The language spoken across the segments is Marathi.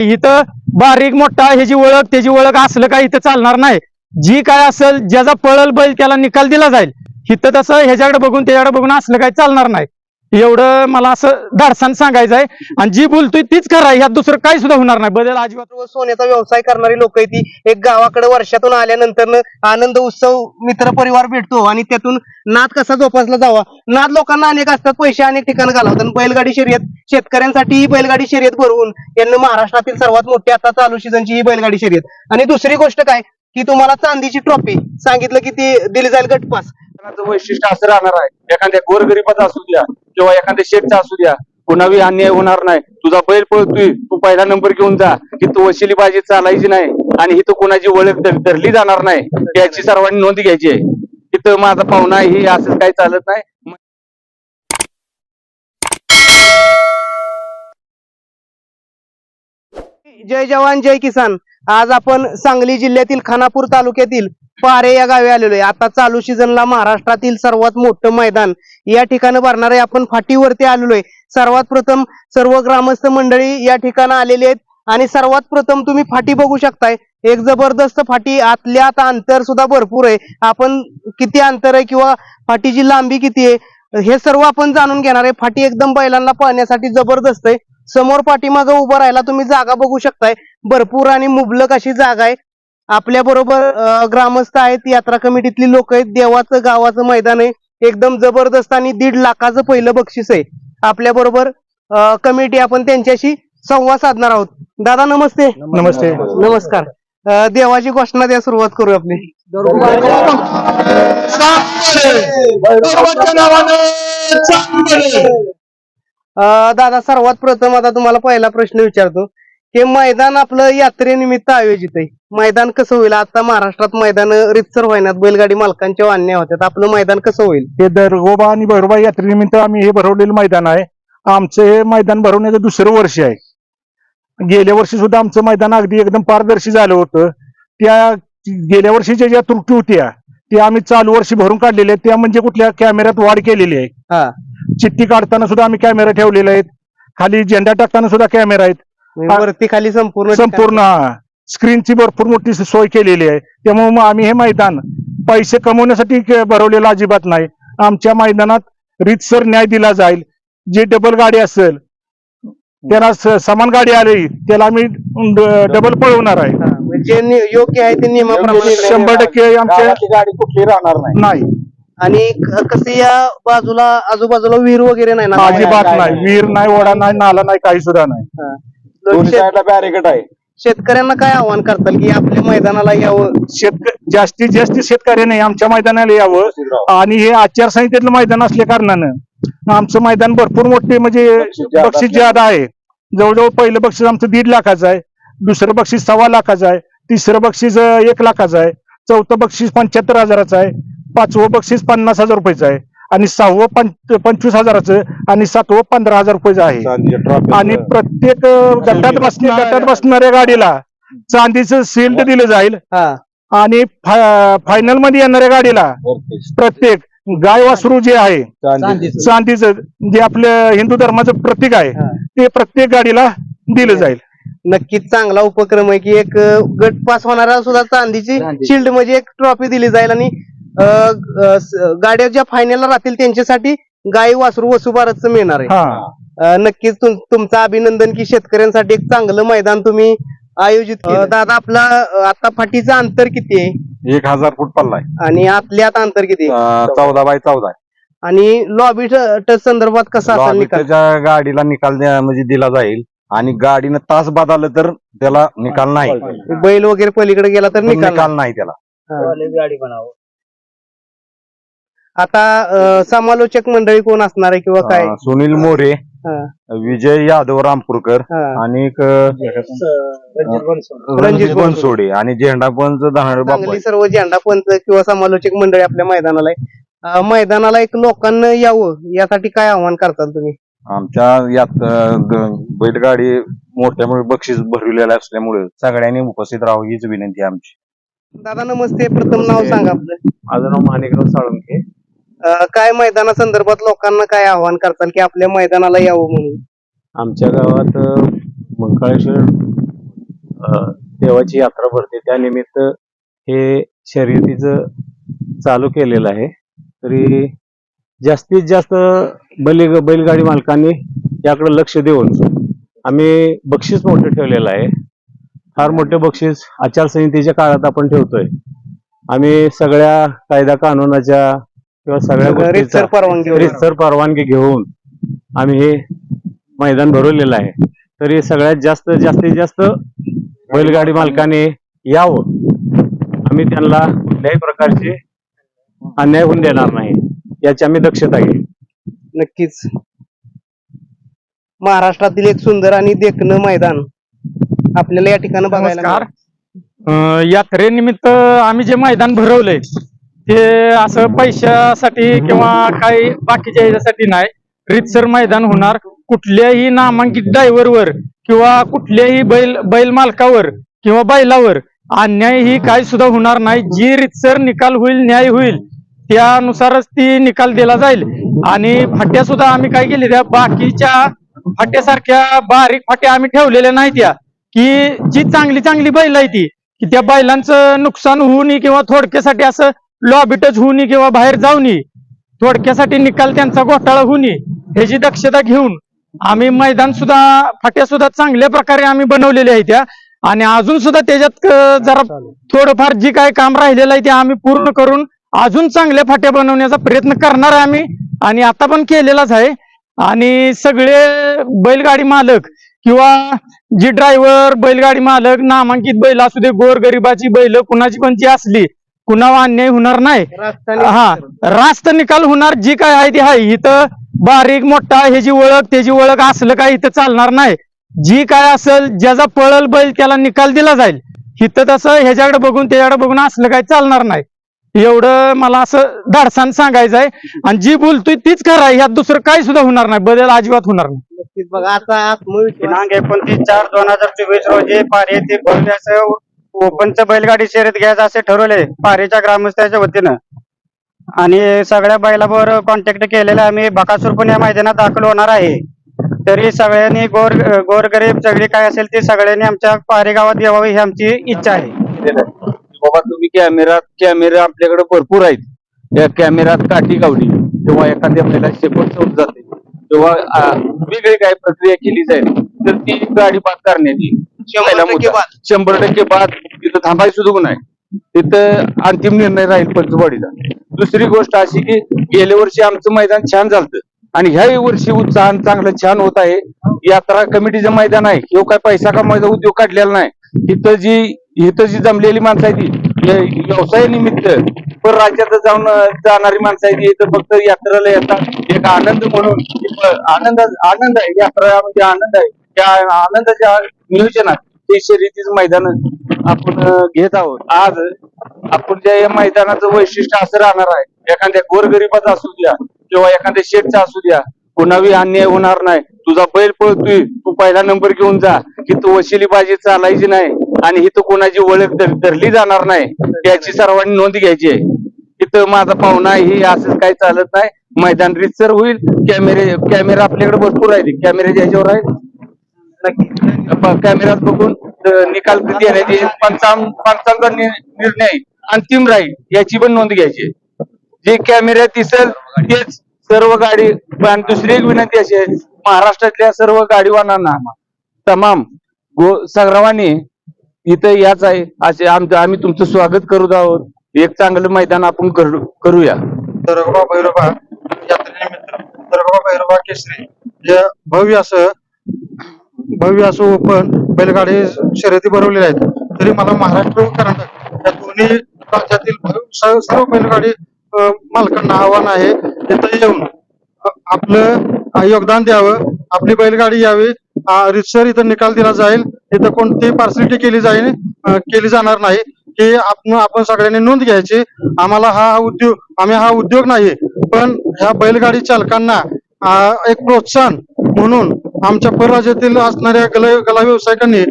इथं बारीक मोठा ह्याची ओळख त्याची ओळख असलं काय इथं चालणार नाही. जी काय असेल ज्याचा पळल बैल त्याला निकाल दिला जाईल. इथं तसं ह्याच्याकडे बघून त्याच्याकडे बघून असलं काय चालणार नाही. एवढं मला असं धाडसान सांगायचं आहे. आणि जी बोलतोय तीच खरं आहे. ह्यात दुसरं काही सुद्धा होणार नाही. बदल अजिबात व सोन्याचा व्यवसाय करणारी लोक ती. एक गावाकडे वर्षातून आल्यानंतर आनंद उत्सव मित्र परिवार भेटतो. आणि त्यातून नाद कसा जोपासला जावा? नाद लोकांना अनेक असतात. पैसे अनेक ठिकाणी घालवतात. आणि बैलगाडी शर्यत शेतकऱ्यांसाठी ही बैलगाडी शर्यत भरवून यांना महाराष्ट्रातील सर्वात मोठी आता चालू सीझनची ही बैलगाडी शर्यत. आणि दुसरी गोष्ट काय? की तुम्हाला चांदीची ट्रॉफी सांगितलं की ती दिली जाईल गटपास. वैशिष्ट्य असं राहणार आहे. एखाद्या गोरगरीबाचा असू द्या किंवा एखाद्या शेठचा असू द्या. कुणावी अन्याय होणार नाही. तुझा बैल पळतोय तू पहिला नंबर घेऊन जा. की तू वशिली बाजी चालायची नाही आणि इथं कोणाची ओळख धरली जाणार नाही याची सर्वांनी नोंद घ्यायची आहे. इथं माझा पाहुणा आहे, हे असं काही चालत नाही. जय जवान जय किसान. आज आपण सांगली जिल्ह्यातील खानापूर तालुक्यातील पारे या गावी आलेलो आहे. आता चालू सीझनला महाराष्ट्रातील सर्वात मोठं मैदान या ठिकाणी भरणार आहे आपण फाटीवरती आलेलो आहे. सर्वात प्रथम सर्व ग्रामस्थ मंडळी या ठिकाणी आलेली आहेत. आणि सर्वात प्रथम तुम्ही फाटी बघू शकताय. एक जबरदस्त फाटी आतल्या आता अंतर सुद्धा भरपूर आहे. आपण किती अंतर आहे किंवा फाटीची लांबी किती आहे हे सर्व आपण जाणून घेणार आहे. फाटी एकदम बैलांना पाहण्यासाठी जबरदस्त आहे. समोर पाठीमागं उभं राहायला तुम्ही जागा बघू शकताय. भरपूर आणि मुबलक अशी जागा आहे. आपल्या बरोबर ग्रामस्थ आहेत यात्रा कमिटीतली लोक आहेत देवाचं गावाचं मैदान आहे. एकदम जबरदस्त आणि दीड लाखाचं पहिलं बक्षीस आहे. आपल्या बरोबर कमिटी आपण त्यांच्याशी संवाद साधणार आहोत. दादा नमस्ते. नमस्ते. नमस्कार. देवाची घोषणा द्या सुरुवात करू आपली. अं, दादा सर्वात प्रथम आता तुम्हाला पहिला प्रश्न विचारतो. हे मैदान आपलं यात्रेनिमित्त आयोजित आहे. मैदान कसं होईल? आता महाराष्ट्रात मैदान रितसर होईनात बैलगाडी मालकांच्या अन्याय होत्यात. आपलं मैदान कसं होईल? हे दरगोबा आणि भैरोबा यात्रेनिमित्त आम्ही हे भरवलेलं मैदान आहे. आमचं हे मैदान भरवण्याचं दुसरं वर्ष आहे. गेल्या वर्षी सुद्धा आमचं मैदान अगदी एकदम पारदर्शी झालं होतं. त्या गेल्या वर्षीच्या ज्या त्रुटी होत्या त्या आम्ही चालू वर्षी भरून काढलेल्या त्या म्हणजे कुठल्या कॅमेऱ्यात वाढ केलेली आहे. हा. चिठ्ठी काढताना सुद्धा आम्ही कॅमेरा ठेवलेले आहेत. खाली झेंडा टाकताना सुद्धा कॅमेरा आहेत. म्हणजे वरती खाली संपूर्ण संपूर्ण स्क्रीनची भरपूर मोठी सोय केलेली आहे. त्यामुळे मग आम्ही हे मैदान पैसे कमवण्यासाठी के- भरवलेलं अजिबात नाही. आमच्या मैदानात रीतसर न्याय दिला जाईल. जे डबल गाडी असेल त्याला स- समान गाडी आली त्याला आम्ही डबल पळवणार आहे. हा, म्हणजे योग्य आहे ते नियमाप्रमाणे शंभर टक्के आमच्या गाडी कुठली राहणार नाही. नाही. आणि क- कसं या बाजूला आजूबाजूला विहीर वगैरे नाही ना? अजिबात नाही विहीर नाही ओढा नाही नाला नाही काही सुद्धा नाही. हा. दोन्ही शेत- साईडला बॅरिकेड आहे. शेतकऱ्यांना काय आव्हान करताल की आपल्या मैदानाला यावं? शेतक जास्तीत जास्त शेतकऱ्याने आमच्या मैदानाला यावं. आणि हे आचारसंहितेतलं मैदान असल्या कारणानं आमचं मैदान भरपूर मोठे म्हणजे बक्षीस ज्यादा बक्षीस ज्यादा आहे. जवळजवळ पहिलं बक्षीस आमचं दीड लाखाचं आहे. दुसरं बक्षीस सव्वा लाखाचं आहे. तिसरं बक्षीस अं, एक लाखाचं आहे. चौथं बक्षीस पंच्याहत्तर हजाराचं आहे. पाचवं बक्षीस पन्नास हजार रुपयाचं आहे. आणि सहावं पंच पंचवीस हजाराचं आणि सातवं पंधरा हजार रुपयाचं आहे. आणि प्रत्येक गटात बसण्या गटात बसणाऱ्या गाडीला चांदीचं शिल्ड दिलं जाईल. हा. आणि फायनलमध्ये येणाऱ्या गाडीला प्रत्येक गाय वासरू जे आहे चांदीचं. जे आपल्या हिंदू धर्माचं प्रतीक आहे. ते प्रत्येक गाडीला दिलं जाईल. नक्कीच चांगला उपक्रम आहे की एक गट पास होणारा सुद्धा चांदीची शिल्ड म्हणजे एक ट्रॉफी दिली जाईल आणि गाड्या ज्या फायनलला राहतील त्यांच्यासाठी गाई वासरू वसुबारच मिळणार आहे. हा. नक्कीच तुम- तुमचं अभिनंदन की शेतकऱ्यांसाठी एक चांगलं मैदान तुम्ही आयोजित केलं. दादा आपला आता फाटीचं अंतर किती आहे? एक हजार फूट पल्ला आहे आणि आतल्यात अंतर किती चौदा बाय चौदा आहे. आणि लॉबी टच संदर्भात कसा गाडीला निकाल द्या- म्हणजे दिला जाईल. आणि गाडीनं तास बाद आलं तर त्याला निकाल नाही. बैल वगैरे पलीकडे गेला तर निकाल नाही. त्याला. आता समालोचक मंडळी कोण असणार आहे किंवा काय? सुनील मोरे विजय यादव रामपूरकर. आणि रणजित बनसोडे. आणि झेंडा पंच चांगली सर्व झेंडा पंच किंवा समालोचक मंडळी आपल्या मैदानाला आहे मैदानाला एक लोकांना यावं यासाठी काय आव्हान करताल तुम्ही? आमच्या यात बैलगाडी मोठ्या बक्षीस भरविलेलं असल्यामुळे सगळ्यांनी उपस्थित राहावं हीच विनंती आमची. दादा नमस्ते. प्रथम नाव सांगा आपलं. माझं नाव माणिकराव साळुंके काय मैदाना संदर्भात लोकांना काय आव्हान करताल की आपल्या मैदानाला यावं म्हणून? आमच्या गावात मंकाळेश्वर देवाची यात्रा भरते. त्यानिमित्त हे शर्यतीचं चालू केलेलं आहे. तरी जास्तीत जास्त बैल बैलगाडी मालकांनी याकडे लक्ष देऊन आम्ही बक्षीस मोठं ठेवलेलं आहे. फार मोठे बक्षीस आचारसंहितेच्या काळात आपण ठेवतोय. आम्ही सगळ्या कायदा कानूनाच्या किंवा सगळ्या गोष्टीचा रीतसर परवानगी. रीतसर परवानगी घेऊन आम्ही हे मैदान भरवलेलं आहे. तरी सगळ्यात जास्त जास्तीत जास्त बैलगाडी मालकाने यावं. आम्ही त्यांना कुठल्याही प्रकारचे अन्याय होऊन देणार नाही याची आम्ही दक्षता घेऊ नक्कीच. महाराष्ट्रातील एक सुंदर आणि देखणं मैदान आपल्याला या ठिकाणी बघायला मिळालं. यात्रेनिमित्त आम्ही जे मैदान भरवलंय ते असं पैशासाठी किंवा काही बाकीच्या ह्याच्यासाठी नाही. रितसर मैदान होणार. कुठल्याही नामांकित ड्रायव्हरवर किंवा कुठल्याही बैल बैल मालकावर किंवा बैलावर अन्याय ही काही सुद्धा होणार नाही. जी रितसर निकाल होईल न्याय होईल त्यानुसारच ती निकाल दिला जाईल. आणि फाट्या सुद्धा आम्ही काय केले त्या बाकीच्या फाट्यासारख्या बारीक फाट्या आम्ही ठेवलेल्या नाही त्या. की जी चांगली चांगली बैल आहे ती की त्या बैलांचं नुकसान होऊ नये किंवा थोडक्यासाठी असं लॉबी टच होऊ नये किंवा बाहेर जाऊ नये थोडक्यासाठी निकाल त्यांचा घोटाळा होऊ नये ह्याची दक्षता घेऊन आम्ही मैदान सुद्धा फाट्या सुद्धा चांगल्या प्रकारे आम्ही बनवलेल्या आहेत त्या. आणि अजून सुद्धा त्याच्यात जरा थोडंफार जी काय काम राहिलेलं आहे ते आम्ही पूर्ण करून अजून चांगल्या फाट्या बनवण्याचा प्रयत्न करणार आहे आम्ही. आणि आता पण केलेलाच आहे. आणि सगळे बैलगाडी मालक किंवा जी ड्रायव्हर बैलगाडी मालक नामांकित बैल असू दे गोरगरिबाची बैल कुणाची पण जी असली कुणावर अन्याय होणार नाही. हा रास्त निकाल होणार जी काय आहे ती आहे. इथं बारीक मोठा ह्याची ओळख त्याची ओळख असलं काय इथं चालणार नाही. जी काय असेल ज्याचा पळल बैल त्याला निकाल दिला जाईल. इथं तसं ह्याच्याकडे बघून त्याच्याकडे बघून असलं काय चालणार नाही. एवढं मला असं धाडसानं सांगायचं आहे. आणि जी बोलतोय तीच खरं आहे. ह्यात दुसरं काही सुद्धा होणार नाही. बदल अजिबात होणार नाही. नक्कीच बघा आता आत्मविश्वास दिनांक एकोणतीस चार दोन हजार चोवीस रोजी पारे येथे भव्य हो, असं ओपनचं बैलगाडी शर्यत घ्यायचं असे ठरवले. पारेच्या ग्रामस्थाच्या वतीनं. आणि सगळ्या बैलावर कॉन्टॅक्ट केलेला आम्ही बकासूर पण या मैदानात दाखल होणार आहे. तरी सगळ्यांनी गोर गोरगरीब सगळी काय असेल ते सगळ्यांनी आमच्या पारे गावात यावं ही आमची इच्छा आहे. बाबा तुम्ही कॅमेरात कॅमेरा आपल्याकडे भरपूर आहेत. या कॅमेरात काठी गावली किंवा एखाद्या आपल्याला शेपट होत जाते. तेव्हा वेगळी काय प्रक्रिया केली जाईल तर ती गाडी बाद करण्यात येईल. पहिला मुद्दा. बाद. शंभर टक्के बाद. तिथं थांबायचं सुद्धा नाही. तिथं अंतिम निर्णय राहील पंचवाडीचा दुसरी गोष्ट अशी की गेल्या वर्षी आमचं मैदान छान झालं आणि ह्याही वर्षी उत्साह चांगलं छान होत आहे. यात्रा कमिटीचं मैदान आहे. किंवा काय पैसा कमवायचा उद्योग काढलेला नाही. इथं जी इथं जी जमलेली माणसं आहे ती व्य- व्यवसायानिमित्त पर राज्यात जाऊन जाणारी माणसं आहे ती इथं फक्त यात्रेला येतात. एक आनंद म्हणून. आनंद आनंद आहे. यात्रा म्हणजे आनंद आहे. त्या आनंदाच्या नियोजनात ते शर्यतीच मैदान आपण घेत आहोत. आज आपण ज्या या मैदानाचं वैशिष्ट्य असं राहणार आहे एखाद्या गोरगरिबाचा असू द्या किंवा एखाद्या शेठचा असू द्या कुणावी अन्याय होणार नाही. तुझा बैल पळतोय तू पहिला नंबर घेऊन जा. की तू वशिलीबाजी चालायची नाही आणि इथं कोणाची ओळख धरली जाणार नाही त्याची सर्वांनी नोंद घ्यायची आहे. इथं माझा पाहुणा आहे, असंच असं काही चालत नाही. मैदान रितसर होईल कॅमेरे कॅमेरा आपल्याकडे भरपूर आहेत कॅमेरे ज्याच्यावर आहेत कॅमेरात बघून निकाल कधी पंचांचा निर्णय अंतिम राहील याची पण नोंद घ्यायची जे कॅमेऱ्यात दिसेल तेच सर्व गाडी आणि दुसरी एक विनंती अशी आहे महाराष्ट्रातल्या सर्व गाडीवानांना तमाम गो सर्वांनी इथं याच आहे असे आमचं आम्ही तुमचं स्वागत करू आहोत. एक चांगलं मैदान आपण करू- करूया. दरोबा भैरोबा यात्रेनिमित्त दरोबा भैरोबा केसरी हे भव्य असं भव्य असो ओपन बैलगाडी शर्यती भरवलेल्या आहेत. तरी मला महाराष्ट्र कर्नाटक या दोन्ही राज्यातील सर्व बैलगाडी मालकांना आव्हान आहे तिथं येऊन आपलं योगदान द्यावं. आपली बैलगाडी यावी. रितसर इथं निकाल दिला जाईल. इथं कोणती पार्सलिटी केली जाईल केली जाणार नाही की आपण आपण सगळ्यांनी नोंद घ्यायची. आम्हाला हा उद्योग आम्ही हा उद्योग नाही पण ह्या बैलगाडी चालकांना एक प्रोत्साहन म्हणून आमच्या परराज्यातील असणाऱ्या कला कला व्यावसायिकांनी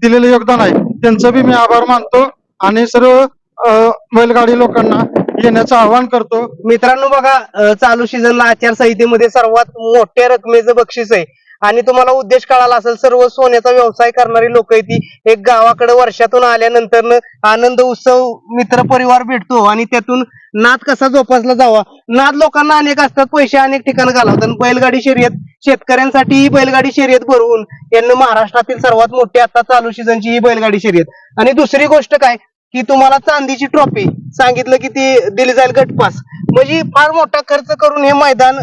दिलेलं योगदान आहे. त्यांचं बी मी आभार मानतो आणि सर्व बैलगाडी लोकांना येण्याचं आवाहन करतो. मित्रांनो बघा चालू सीझनला आचारसंहितेमध्ये सर्वात मोठ्या रकमेचं बक्षीस आहे. आणि तुम्हाला उद्देश कळाला असेल सर्व सोन्याचा व्यवसाय करणारी लोक ती. एक गावाकडे वर्षातून आल्यानंतर आनंद उत्सव मित्र परिवार भेटतो आणि त्यातून नाद कसा जोपासला जावा? नाद लोकांना अनेक असतात पैसे अनेक ठिकाणी घालवतात. बैलगाडी शर्यत शेतकऱ्यांसाठी ही बैलगाडी शर्यत भरवून यांना महाराष्ट्रातील सर्वात मोठी आता चालू सीझनची ही बैलगाडी शर्यत. आणि दुसरी गोष्ट काय की तुम्हाला चांदीची ट्रॉफी सांगितलं की ती दिली जाईल गटपास. म्हणजे फार मोठा खर्च करून हे मैदान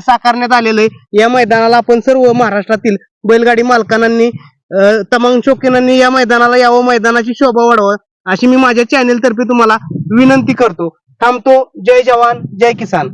साकारण्यात आलेलं आहे. या मैदानाला आपण सर्व महाराष्ट्रातील बैलगाडी मालकांनी तमांग तमाम शौकीनांनी या मैदानाला यावं मैदानाची शोभा वाढवा अशी मी माझ्या चॅनेल तर्फे तुम्हाला विनंती करतो. थांबतो. जय जवान जय किसान.